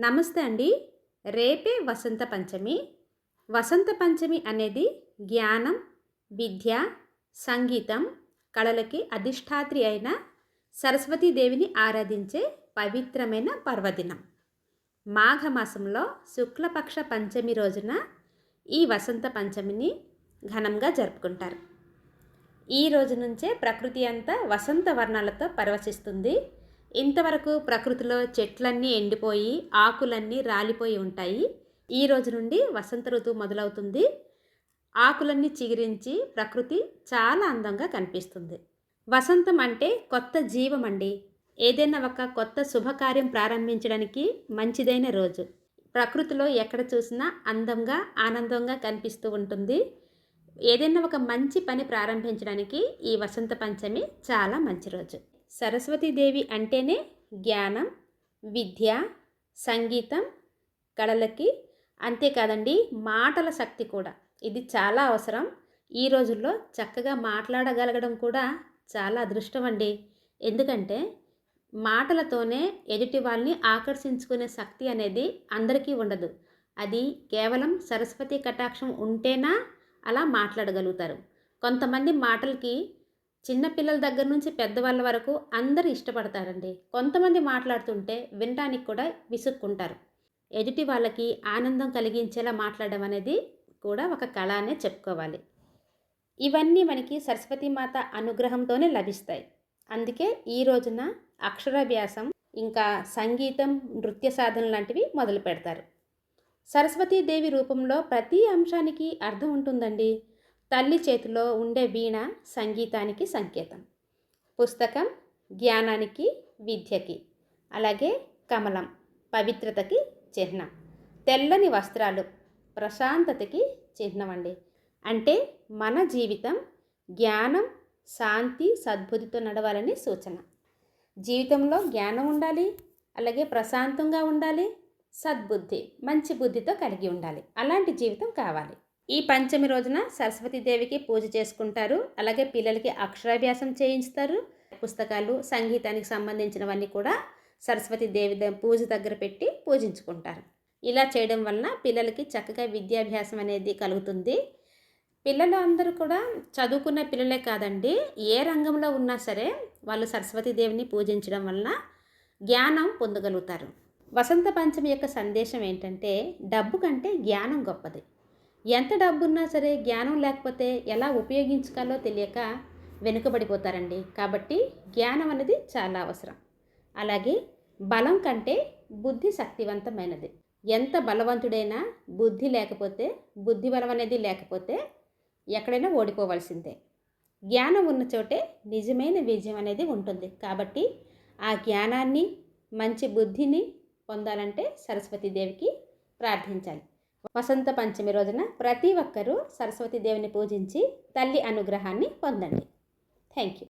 నమస్తే అండి. రేపే వసంత పంచమి. వసంత పంచమి అనేది జ్ఞానం విద్య సంగీతం కళలకి అధిష్టాత్రి అయిన సరస్వతీదేవిని ఆరాధించే పవిత్రమైన పర్వదినం. మాఘమాసంలో శుక్లపక్ష పంచమి రోజున ఈ వసంత పంచమిని ఘనంగా జరుపుకుంటారు. ఈ రోజు నుంచే ప్రకృతి అంతా వసంత వర్ణాలతో పరవశిస్తుంది. ఇంతవరకు ప్రకృతిలో చెట్లన్నీ ఎండిపోయి ఆకులన్నీ రాలిపోయి ఉంటాయి. ఈ రోజు నుండి వసంత ఋతువు మొదలవుతుంది. ఆకులన్నీ చిగురించి ప్రకృతి చాలా అందంగా కనిపిస్తుంది. వసంతం అంటే కొత్త జీవం అండి ఏదైనా ఒక కొత్త శుభకార్యం ప్రారంభించడానికి మంచిదైన రోజు. ప్రకృతిలో ఎక్కడ చూసినా అందంగా ఆనందంగా కనిపిస్తూ ఉంటుంది. ఏదైనా ఒక మంచి పని ప్రారంభించడానికి ఈ వసంత పంచమి చాలా మంచి రోజు. సరస్వతీదేవి అంటేనే జ్ఞానం విద్య సంగీతం కళలకి. అంతేకాదండి మాటల శక్తి కూడా. ఇది చాలా అవసరం. ఈ రోజుల్లో చక్కగా మాట్లాడగలగడం కూడా చాలా అదృష్టం అండి. ఎందుకంటే మాటలతోనే ఎదుటి వాళ్ళని ఆకర్షించుకునే శక్తి అనేది అందరికీ ఉండదు. అది కేవలం సరస్వతి కటాక్షం ఉంటేనా అలా మాట్లాడగలుగుతారు. కొంతమంది మాటలకి చిన్నపిల్లల దగ్గర నుంచి పెద్దవాళ్ళ వరకు అందరూ ఇష్టపడతారండి. కొంతమంది మాట్లాడుతుంటే వినడానికి కూడా విసుక్కుంటారు. ఎదుటి వాళ్ళకి ఆనందం కలిగించేలా మాట్లాడడం అనేది కూడా ఒక కళ అనే చెప్పుకోవాలి. ఇవన్నీ మనకి సరస్వతీమాత అనుగ్రహంతోనే లభిస్తాయి. అందుకే ఈ రోజున అక్షరాభ్యాసం ఇంకా సంగీతం నృత్య సాధన లాంటివి మొదలు పెడతారు. సరస్వతీదేవి రూపంలో ప్రతి అంశానికి అర్థం ఉంటుందండి. తల్లి చేతిలో ఉండే వీణ సంగీతానికి సంకేతం. పుస్తకం జ్ఞానానికి విద్యకి అలాగే కమలం పవిత్రతకి చిహ్నం. తెల్లని వస్త్రాలు ప్రశాంతతకి చిహ్నం అండి అంటే మన జీవితం జ్ఞానం శాంతి సద్బుద్ధితో నడవాలని సూచన. జీవితంలో జ్ఞానం ఉండాలి అలాగే ప్రశాంతంగా ఉండాలి సద్బుద్ధి మంచి బుద్ధితో కలిగి ఉండాలి. అలాంటి జీవితం కావాలి. ఈ పంచమి రోజున సరస్వతీదేవికి పూజ చేసుకుంటారు. అలాగే పిల్లలకి అక్షరాభ్యాసం చేయించుతారు. పుస్తకాలు సంగీతానికి సంబంధించినవన్నీ కూడా సరస్వతీదేవి పూజ దగ్గర పెట్టి పూజించుకుంటారు. ఇలా చేయడం వలన పిల్లలకి చక్కగా విద్యాభ్యాసం అనేది కలుగుతుంది. పిల్లలు అందరూ కూడా చదువుకున్న పిల్లలే కాదండి ఏ రంగంలో ఉన్నా సరే వాళ్ళు సరస్వతీదేవిని పూజించడం వలన జ్ఞానం పొందగలుగుతారు. వసంత పంచమి యొక్క సందేశం ఏంటంటే డబ్బు కంటే జ్ఞానం గొప్పది. ఎంత డబ్బున్నా సరే జ్ఞానం లేకపోతే ఎలా ఉపయోగించుకోవాలో తెలియక వెనుకబడిపోతారండి. కాబట్టి జ్ఞానం అనేది చాలా అవసరం. అలాగే బలం కంటే బుద్ధి శక్తివంతమైనది. ఎంత బలవంతుడైనా బుద్ధి లేకపోతే బుద్ధి బలం అనేది లేకపోతే ఎక్కడైనా ఓడిపోవలసిందే. జ్ఞానం ఉన్న చోటే నిజమైన విజయం అనేది ఉంటుంది. కాబట్టి ఆ జ్ఞానాన్ని మంచి బుద్ధిని పొందాలంటే సరస్వతీదేవికి ప్రార్థించాలి. వసంత పంచమి రోజున ప్రతి ఒక్కరూ సరస్వతి దేవిని పూజించి తల్లి అనుగ్రహాన్ని పొందండి. Thank you